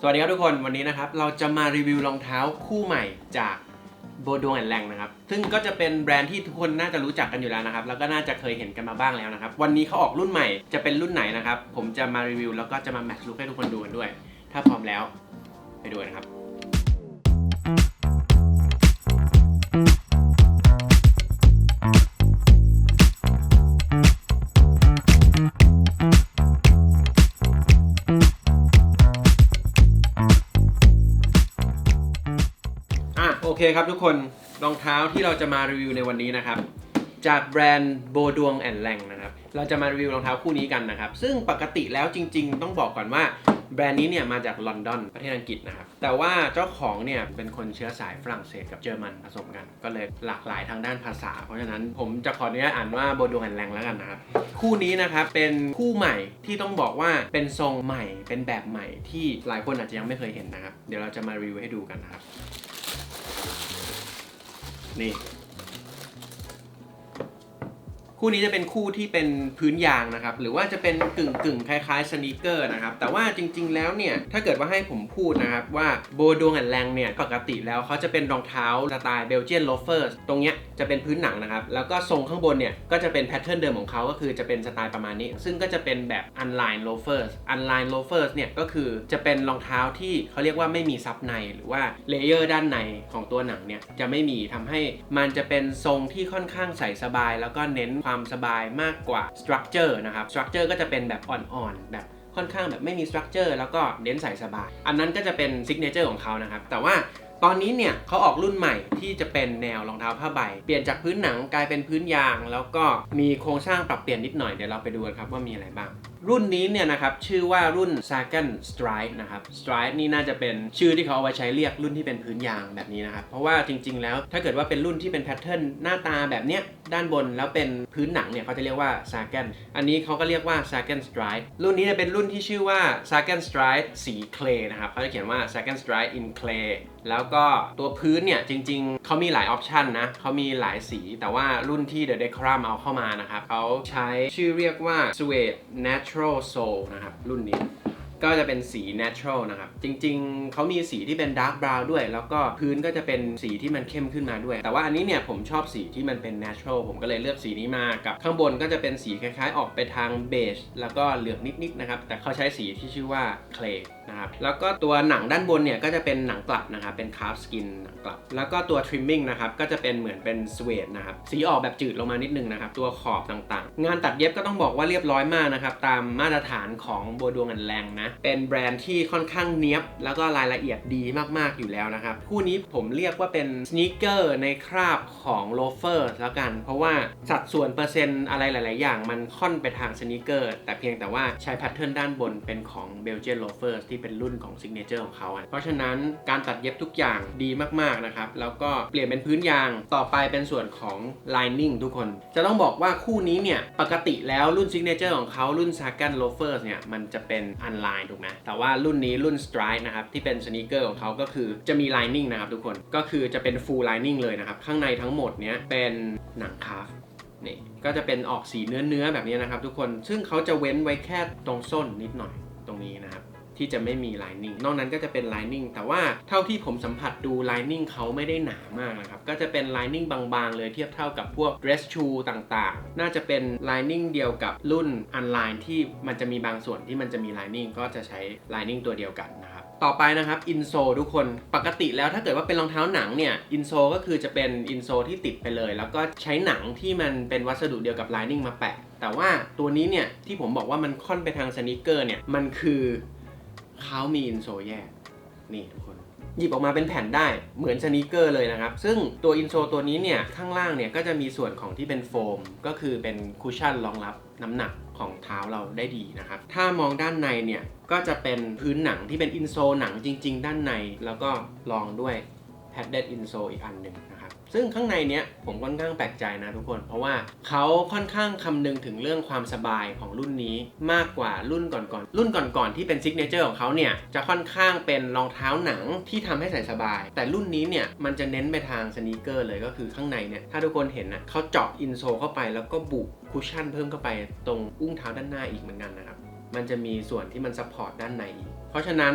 สวัสดีครับทุกคนวันนี้นะครับ เราจะมารีวิวรองเท้าคู่ใหม่จากโบดวงแอนแรงนะครับ ซึ่งก็จะเป็นแบรนด์ที่ทุกคนน่าจะรู้จักกันอยู่แล้วนะครับ แล้วก็น่าจะเคยเห็นกันมาบ้างแล้วนะครับ วันนี้เขาออกรุ่นใหม่จะเป็นรุ่นไหนนะครับ ผมจะมารีวิวแล้วก็จะมาแมทช์ลุคให้ทุกคนดูกันด้วย ถ้าพร้อมแล้วไปดูกันครับ เคครับทุกคนรองเท้าที่เราจะมารีวิวในวันนี้นะครับ จากแบรนด์โบดวงแอนแรงนะครับ เราจะมารีวิวรองเท้าคู่นี้กันนะครับ ซึ่งปกติแล้วจริง ๆ ต้องบอกก่อนว่าแบรนด์นี้เนี่ยมาจากลอนดอนประเทศอังกฤษนะครับ แต่ว่าเจ้าของเนี่ยเป็นคนเชื้อสายฝรั่งเศสกับเยอรมันผสมกัน ก็เลยหลากหลายทางด้านภาษา เพราะฉะนั้นผมจะขออนุญาตอ่านว่าโบดวงแอนแรงแล้วกันนะครับ คู่นี้นะครับเป็นคู่ใหม่ที่ต้องบอกว่าเป็นทรงใหม่เป็นแบบใหม่ที่หลายคนอาจจะยังไม่เคยเห็นนะครับ เดี๋ยวเราจะมารีวิวให้ดูกันนะครับ นี่ คู่นี้จะเป็นคู่ที่เป็นพื้นยางนะครับ หรือว่าจะเป็นกึ่งกึ่งคล้ายๆสนีกเกอร์นะครับ แต่ว่าจริง ๆ แล้วเนี่ย ถ้าเกิดว่าให้ผมพูดนะครับ ว่าโบดวงแอนแรงเนี่ย ปกติแล้วเขาจะเป็นรองเท้าสไตล์เบลเจียนโลเฟอร์ตรงเนี้ยจะเป็นพื้นหนังนะครับ แล้วก็ทรงข้างบนเนี่ย ก็จะเป็นแพทเทิร์นเดิมของเขาก็คือจะเป็นสไตล์ประมาณนี้ ซึ่งก็จะเป็นแบบ unline loafers unline loafers เนี่ยก็คือจะเป็นรองเท้าที่เขาเรียกว่าไม่มีซับในหรือว่าเลเยอร์ด้านในของตัวหนังเนี่ยจะไม่มีทำให้มันจะเป็นทรงที่ค่อนข้างใส่สบาย แล้วก็เน้นความสบายมากกว่าสตรัคเจอร์นะครับสตรัคเจอร์ก็จะเป็นแบบอ่อนๆ แบบค่อนข้างแบบไม่มีสตรัคเจอร์แล้วก็เน้นใส่สบาย อันนั้นก็จะเป็นซิกเนเจอร์ของเขานะครับ แต่ว่าตอนนี้เนี่ยเขาออกรุ่นใหม่ที่จะเป็นแนวรองเท้าผ้าใบ เปลี่ยนจากพื้นหนังกลายเป็นพื้นยาง แล้วก็มีโครงสร้างปรับเปลี่ยนนิดหน่อยเดี๋ยวเราไปดูกันครับว่ามีอะไรบ้าง รุ่นนี้เนี่ยนะครับชื่อว่ารุ่น s a g a n Stride นะครับ Stride นี่น่าจะเป็นชื่อที่เขาเอาไว้ใช้เรียกรุ่นที่เป็นพื้นยางแบบนี้นะครับ เพราะว่าจริง ๆ แล้วถ้าเกิดว่าเป็นรุ่นที่เป็นแพทเทิร์นหน้าตาแบบเนี้ยด้านบนแล้วเป็นพื้นหนังเนี่ยเขาจะเรียกว่า s a g a n อันนี้เขาก็เรียกว่า s a g a n Stride รุ่นนี้จะเป็นรุ่นที่ชื่อว่า s a g a n Stride สี clay นะครับเขาจะเขียนว่า s a g a n Stride in clay แล้วก็ตัวพื้นเนี่ยจริง ๆ เขามีหลายออปชันนะเขามีหลายสี แต่ว่ารุ่นที่ The Decorum เอาเข้ามานะครับเขาใช้ชื่อเรียกว่า Suede Natural Natural Soul นะครับ รุ่นนี้ ก็จะเป็นสี natural นะครับ จริงๆ เขามีสีที่เป็น dark brown ด้วย แล้วก็พื้นก็จะเป็นสีที่มันเข้มขึ้นมาด้วย แต่ว่าอันนี้เนี่ยผมชอบสีที่มันเป็น natural ผมก็เลยเลือกสีนี้มากับข้างบนก็จะเป็นสีคล้ายๆ ออกไปทาง beige แล้วก็เหลืองนิดๆนะครับ แต่เขาใช้สีที่ชื่อว่า clay นะครับแล้วก็ตัวหนังด้านบนเนี่ยก็จะเป็นหนังกลับนะครับเป็น calf skin หนังกลับ แล้วก็ตัว trimming นะครับก็จะเป็นเหมือนเป็น suede นะครับสีออกแบบจืดลงมานิดนึงนะครับตัวขอบต่างๆ งานตัดเย็บก็ต้องบอกว่าเรียบร้อยมากนะครับตามมาตรฐานของโบดวงอันแรงนะเป็นแบรนด์ที่ค่อนข้างเนี้ยบ แล้วก็รายละเอียดดีมากๆอยู่แล้วนะครับคู่นี้ผมเรียกว่าเป็นสเนคเกอร์ในคราบของโลเฟอร์แล้วกัน เพราะว่าสัดส่วนเปอร์เซ็นต์อะไรหลาย ๆ อย่างมันค่อนไปทางสเนคเกอร์แต่เพียงแต่ว่าใช้แพทเทิร์นด้านบนเป็นของเบลเจียนโลเฟอร์ที่เป็นรุ่นของซิกเนเจอร์ของเขาอะเพราะฉะนั้นการตัดเย็บทุกอย่างดีมากๆนะครับ แล้วก็เปลี่ยนเป็นพื้นยางต่อไปเป็นส่วนของ lining ทุกคน จะต้องบอกว่าคู่นี้เนี่ย ปกติแล้วรุ่นซิกเนเจอร์ของเขารุ่น s a g a n Loafers เนี่ย มันจะเป็น unline ถูกไหมแต่ว่ารุ่นนี้รุ่น Stride นะครับ ที่เป็นสน e เกอร์ของเขาก็คือจะมี lining นะครับทุกคนก็คือจะเป็น full lining เลยนะครับ ข้างในทั้งหมดเนี้ยเป็นหนังคาฟนี่ก็จะเป็นออกสีเนื้อเนื้อแบบนี้นะครับทุกคนซึ่งเขาจะเว้นไว้แค่ตรงส้นนิดหน่อยตรงนี้นะครับ ที่จะไม่มี lining นอกนั้นก็จะเป็น lining แต่ว่าเท่าที่ผมสัมผัสดู lining เขาไม่ได้หนามากนะครับ ก็จะเป็น lining บางๆ เลยเทียบเท่ากับพวก dress shoe ต่างๆ น่าจะเป็น lining เดียวกับรุ่น unline ที่มันจะมีบางส่วนที่มันจะมี lining ก็จะใช้ lining ตัวเดียวกันนะครับต่อไปนะครับอินโซทุกคนปกติแล้วถ้าเกิดว่าเป็นรองเท้าหนังเนี่ยอินโซก็คือจะเป็นอินโซที่ติดไปเลย แล้วก็ใช้หนังที่มันเป็นวัสดุเดียวกับไลนิ่งมาแปะแต่ว่าตัวนี้เนี่ยที่ผมบอกว่ามันค่อนไปทางสนิเกอร์เนี่ยมันคือ เขามีอินโซแยก นี่ทุกคน หยิบออกมาเป็นแผ่นได้เหมือนสนีกเกอร์เลยนะครับ ซึ่งตัวอินโซตัวนี้เนี่ย ข้างล่างเนี่ยก็จะมีส่วนของที่เป็นโฟม ก็คือเป็นคุชชั่นรองรับน้ำหนักของเท้าเราได้ดีนะครับ ถ้ามองด้านในเนี่ย ก็จะเป็นพื้นหนังที่เป็นอินโซหนังจริง ๆ ด้านใน แล้วก็รองด้วย padded insole อีกอันหนึ่งนะ ซึ่งข้างในเนี้ยผมค่อนข้างแปลกใจนะทุกคน เพราะว่าเขาค่อนข้างคำนึงถึงเรื่องความสบายของรุ่นนี้มากกว่ารุ่นก่อนๆ รุ่นก่อนๆที่เป็นซิกเนเจอร์ของเขาเนี่ยจะค่อนข้างเป็นรองเท้าหนังที่ทำให้ใส่สบาย แต่รุ่นนี้เนี่ยมันจะเน้นไปทางสนีกเกอร์เลยก็คือข้างในเนี่ยถ้าทุกคนเห็นนะเขาเจาะอินโซเข้าไปแล้วก็บุคุชชั่นเพิ่มเข้าไปตรงอุ้งเท้าด้านหน้าอีกเหมือนกันนะครับมันจะมีส่วนที่มันซัพพอร์ตด้านในอีกเพราะฉะนั้น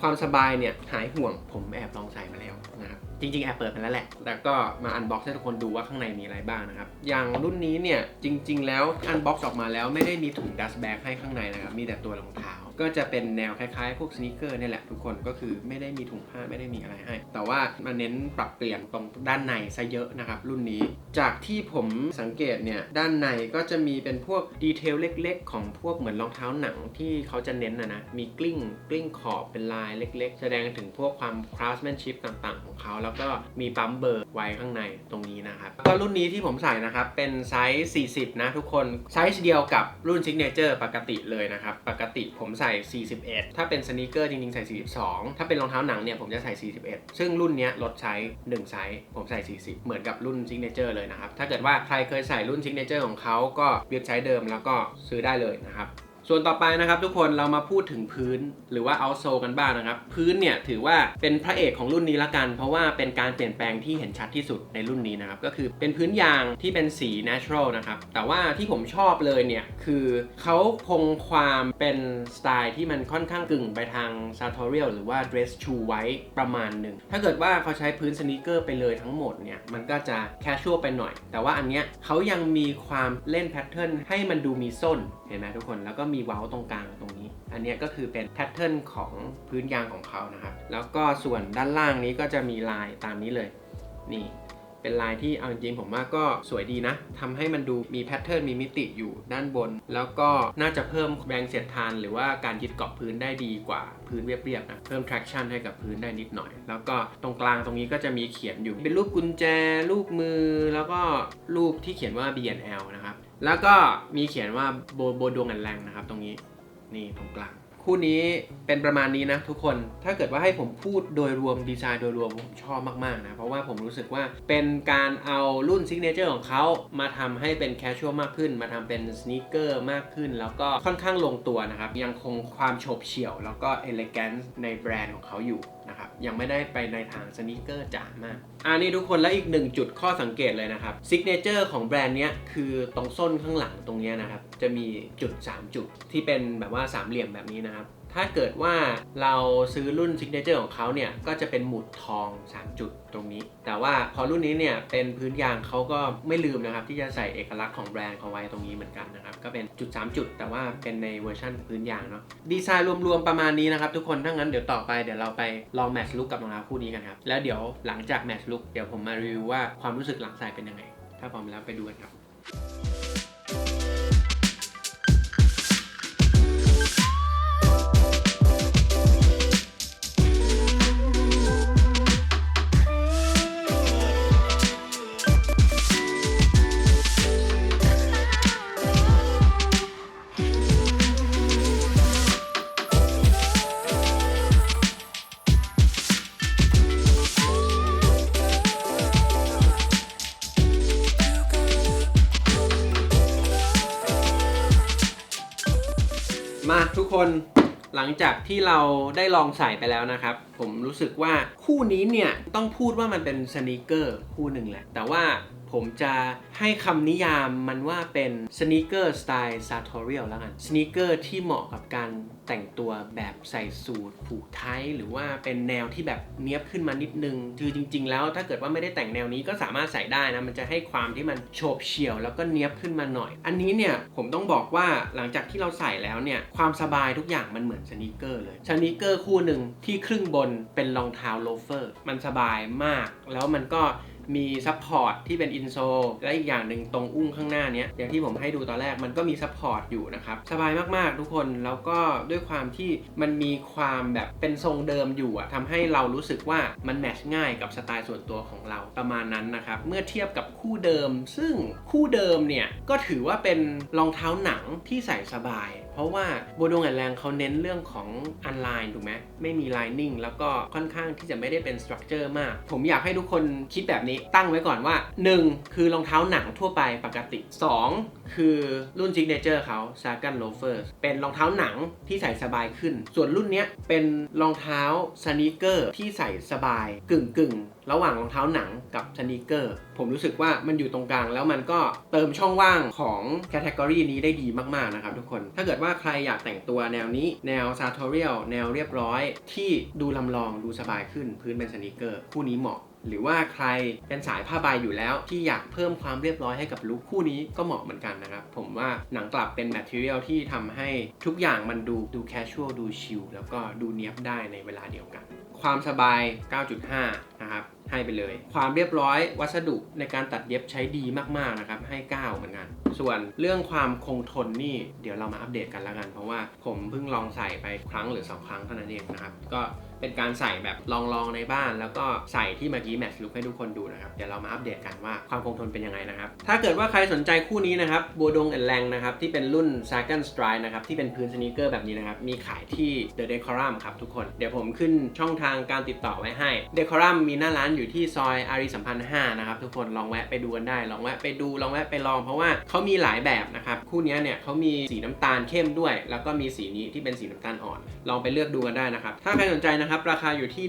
คความสบายเนี่ยหายห่วงผมแอบลองใส่มาแล้วนะครับ จริงๆ แอบเปิดไปแล้วแหละแต่ก็มาอันบ็อกซ์ให้ทุกคนดูว่าข้างในมีอะไรบ้างนะครับ อย่างรุ่นนี้เนี่ยจริง ๆ แล้วอันบ็อกซ์ออกมาแล้วไม่ได้มีถุงดัสแบ็กให้ข้างในนะครับ มีแต่ตัวรองเท้า ก็จะเป็นแนวคล้ายๆ พวกสน e เกอร์นี่แหละทุกคนก็คือไม่ได้มีถุงผ้าไม่ได้มีอะไรให้ แต่ว่ามาเน้นปรับเปลี่ยนตรงด้านในซะเยอะนะครับ รุ่นนี้ จากที่ผมสังเกตเนี่ยด้านในก็จะมีเป็นพวกดีเทลเล็ก ๆ ของพวกเหมือนรองเท้าหนังที่เขาจะเน้นนะนะมีกลิ้งกลิ้งขอบเป็นลายเล็ก ๆ แสดงถึงพวกความ craftsmanship ต่างๆ ของเขาแล้วก็มีปั๊มเบอร์ไว้ข้างในตรงนี้นะครับก็รุ่นนี้ที่ผมใส่นะครับเป็นไซส์ 40 นะทุกคนไซส์เดียวกับรุ่น Signature ปกติเลยนะครับปกติผมใส่ส่ 41 ถ้าเป็นสนีกเกอร์จริงๆ ใส่ 42 ถ้าเป็นรองเท้าหนังเนี่ยผมจะใส่ 41 ซึ่งรุ่นนี้ลดไซส์1ไซส์ผมใส่ 40 เหมือนกับรุ่นซิกเนเจอร์เลยนะครับ ถ้าเกิดว่าใครเคยใส่รุ่นซิกเนเจอร์ของเขาก็เว็บไซต์เดิมแล้วก็ซื้อได้เลยนะครับ ส่วนต่อไปนะครับทุกคนเรามาพูดถึงพื้นหรือว่า outsole กันบ้างนะครับ พื้นเนี่ยถือว่าเป็นพระเอกของรุ่นนี้ละกัน เพราะว่าเป็นการเปลี่ยนแปลงที่เห็นชัดที่สุดในรุ่นนี้นะครับ ก็คือเป็นพื้นยางที่เป็นสี natural นะครับ แต่ว่าที่ผมชอบเลยเนี่ย คือเขาคงความเป็นสไตล์ที่มันค่อนข้างกึ่งไปทาง sartorial หรือว่า dress shoe ไว้ประมาณหนึ่งถ้าเกิดว่าเขาใช้พื้นสนีกเกอร์ไปเลยทั้งหมดเนี่ยมันก็จะ casual ไปหน่อย แต่ว่าอันเนี้ยเขายังมีความเล่นแพทเทิร์นให้มันดูมีส้นเห็นไหมทุกคนแล้วก็มมีเว้าตรงกลางตรงนี้ อันนี้ก็คือเป็นแพทเทิร์นของพื้นยางของเขานะครับ แล้วก็ส่วนด้านล่างนี้ก็จะมีลายตามนี้เลย นี่เป็นลายที่เอาจริงๆผมว่าก็สวยดีนะทำให้มันดูมีแพทเทิร์นมีมิติอยู่ด้านบน แล้วก็น่าจะเพิ่มแรงเสียดทาน หรือว่าการยึดเกาะพื้นได้ดีกว่าพื้นเรียบๆนะเพิ่ม traction ให้กับพื้นได้นิดหน่อย แล้วก็ตรงกลางตรงนี้ก็จะมีเขียนอยู่ เป็นรูปกุญแจรูปมือ แล้วก็รูปที่เขียนว่า B&L นะครับ แล้วก็มีเขียนว่าโบโบดวงอันแรงนะครับตรงนี้นี่ตรงกลาง คู่นี้เป็นประมาณนี้นะทุกคนถ้าเกิดว่าให้ผมพูดโดยรวมดีไซน์โดยรวมผมชอบมากๆนะเพราะว่าผมรู้สึกว่าเป็นการเอารุ่นซิกเนเจอร์ของเขามาทำให้เป็นแคชชวลมากขึ้น มาทำเป็นสเน e เกอร์มากขึ้น แล้วก็ค่อนข้างลงตัวนะครับ ยังคงความโฉบเฉี่ยว แล้วก็เอเล g กน e ในแบรนด์ของเขาอยู่นะครับยังไม่ได้ไปในทางสนิเกอร์จ๋ามากอันนี้ทุกคนและอีกหนึ่งจุดข้อสังเกตเลยนะครับซิกเนเจอร์ของแบรนด์เนี้ยคือตรงส้นข้างหลังตรงเนี้ยนะครับจะมีจุด 3 จุดที่เป็นแบบว่าสามเหลี่ยมแบบนี้นะครับ ถ้าเกิดว่าเราซื้อรุ่นซิกเนเจอร์ของเขาเนี่ย ก็จะเป็นหมุดทอง 3 จุดตรงนี้ แต่ว่าพอรุ่นนี้เนี่ย เป็นพื้นยางเขาก็ไม่ลืมนะครับ ที่จะใส่เอกลักษณ์ของแบรนด์เขาไว้ตรงนี้เหมือนกันนะครับ ก็เป็นจุด 3 จุด แต่ว่าเป็นในเวอร์ชั่นพื้นยางเนาะดีไซน์รวมๆประมาณนี้นะครับทุกคนถ้างั้นเดี๋ยวต่อไปเดี๋ยวเราไปลองแมทช์ลุกกับรองเท้าคู่นี้กันครับแล้วเดี๋ยวหลังจากแมทช์ลุกเดี๋ยวผมมารีวิวว่าความรู้สึกหลังใส่เป็นยังไง ถ้าพร้อมแล้วไปดูกันครับ คนหลังจากที่เราได้ลองใส่ไปแล้วนะครับ ผมรู้สึกว่าคู่นี้เนี่ยต้องพูดว่ามันเป็นสนีกเกอร์คู่หนึ่งแหละ แต่ว่า ผมจะให้คำนิยามมันว่าเป็นสนีเกอร์สไตล์ซาทอเรียลแล้วกันสนีเกอร์ที่เหมาะกับการแต่งตัวแบบใส่สูทผูกไทยหรือว่าเป็นแนวที่แบบเนี้ยบขึ้นมานิดนึง คือจริง ๆ แล้วถ้าเกิดว่าไม่ได้แต่งแนวนี้ก็สามารถใส่ได้นะ มันจะให้ความที่มันโฉบเฉี่ยว แล้วก็เนี้ยบขึ้นมาหน่อย อันนี้เนี่ยผมต้องบอกว่าหลังจากที่เราใส่แล้วเนี่ยความสบายทุกอย่างมันเหมือนสนีเกอร์เลยสนีเกอร์คู่หนึ่งที่ครึ่งบนเป็นรองเท้าโลเฟอร์ มันสบายมาก แล้วมันก็ มีซัพพอร์ตที่เป็นอินโซและอีกอย่างหนึ่งตรงอุ้งข้างหน้าเนี้ยอย่างที่ผมให้ดูตอนแรกมันก็มีซัพพอร์ตอยู่นะครับ สบายมากๆทุกคนแล้วก็ด้วยความที่มันมีความแบบเป็นทรงเดิมอยู่อะทำให้เรารู้สึกว่ามันแมทช์ง่ายกับสไตล์ส่วนตัวของเราประมาณนั้นนะครับ เมื่อเทียบกับคู่เดิม ซึ่งคู่เดิมเนี่ยก็ถือว่าเป็นรองเท้าหนังที่ใส่สบาย เพราะว่าโบดงแอนแรงเขาเน้นเรื่องของอันไลน์ถูกไหมไม่มีไลนิ่งแล้วก็ค่อนข้างที่จะไม่ได้เป็นสตรัคเจอร์มาก ผมอยากให้ทุกคนคิดแบบนี้ตั้งไว้ก่อนว่า 1. คือรองเท้าหนังทั่วไปปกติ 2. คือรุ่น Signature เขา s a g a n Loafers เป็นรองเท้าหนังที่ใส่สบายขึ้น ส่วนรุ่นเนี้ยเป็นรองเท้าสน e เกอร์ที่ใส่สบายกึ่งกึ่งระหว่างรองเท้าหนังกับสนีกเกอร์ ผมรู้สึกว่ามันอยู่ตรงกลาง แล้วมันก็เติมช่องว่างของแคตตากรีนี้ได้ดีมากๆนะครับทุกคน ถ้าเกิดว่าใครอยากแต่งตัวแนวนี้แนวซาท r เรียลแนวเรียบร้อย ที่ดูลำลองดูสบายขึ้นพื้นเป็นสนีกเกอร์ คู่นี้เหมาะหรือว่าใครเป็นสายผ้าใบอยู่แล้ว ที่อยากเพิ่มความเรียบร้อยให้กับลุคคู่นี้ก็เหมาะเหมือนกันนะครับ ผมว่าหนังกลับเป็นแมทเทียลที่ทำให้ทุกอย่างมันดูดูแคชชวลดูชิลแล้วก็ดูเนี้ยบได้ในเวลาเดียวกัน ความสบาย 9.5 นะครับ ให้ไปเลย ความเรียบร้อยวัสดุในการตัดเย็บใช้ดีมากๆนะครับ ให้ 9 เหมือนกัน ส่วนเรื่องความคงทนนี่เดี๋ยวเรามาอัปเดตกันแล้วกัน เพราะว่าผมเพิ่งลองใส่ไปครั้งหรือ 2 ครั้งเท่านั้นเองนะครับ ก็ เป็นการใส่แบบลองๆในบ้าน แล้วก็ใส่ที่เมื่อกี้แมทช์ลุกให้ทุกคนดูนะครับ เดี๋ยวเรามาอัปเดตกันว่าความคงทนเป็นยังไงนะครับ ถ้าเกิดว่าใครสนใจคู่นี้นะครับโบดงแอนแรงนะครับที่เป็นรุ่น s 2 nd Stride นะครับที่เป็นพื้นสนีกเกอร์แบบนี้นะครับมีขายที่ The Decorum ครับทุกคนเดี๋ยวผมขึ้นช่องทางการติดต่อไว้ให้ Decorum มีหน้าร้านอยู่ที่ซอยอารีสัมพันธ์5นะครับทุกคนลองแวะไปดูกันได้ ลองแวะไปดูลองแวะไปลองเพราะว่าเขามีหลายแบบนะครับคู่นี้เนี่ยเขามีสีน้ำตาลเข้มด้วย แล้วก็มีสีนี้ที่เป็นสีน้ำตาลอ่อน ลองไปเลือกดูกันได้นะครับ ถ้าใครสนใจนะครับ ราคาอยู่ที่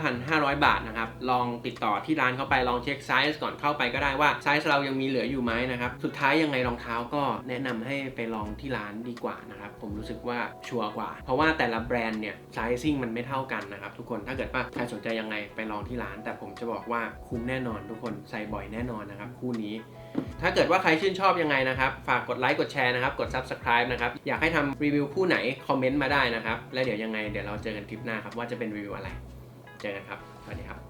15,500 บาทนะครับ ลองติดต่อที่ร้านเข้าไปลองเช็คไซส์ก่อนเข้าไปก็ได้ว่าไซส์เรายังมีเหลืออยู่ไหมนะครับ สุดท้ายยังไงรองเท้าก็แนะนำให้ไปลองที่ร้านดีกว่านะครับ ผมรู้สึกว่าชัวร์กว่า เพราะว่าแต่ละแบรนด์เนี่ยไซซิ่งมันไม่เท่ากันนะครับทุกคนถ้าเกิดว่าใครสนใจยังไงไปลองที่ร้าน แต่ผมจะบอกว่าคุ้มแน่นอนทุกคนใส่บ่อยแน่นอนนะครับคู่นี้ ถ้าเกิดว่าใครชื่นชอบยังไงนะครับ ฝากกดไลค์กดแชร์นะครับ กด Subscribe นะครับ อยากให้ทำรีวิวคู่ไหน คอมเมนต์มาได้นะครับ และเดี๋ยวยังไงเดี๋ยวเราเจอกันคลิปหน้าครับว่าจะเป็นรีวิวอะไร เจอกันครับ สวัสดีครับ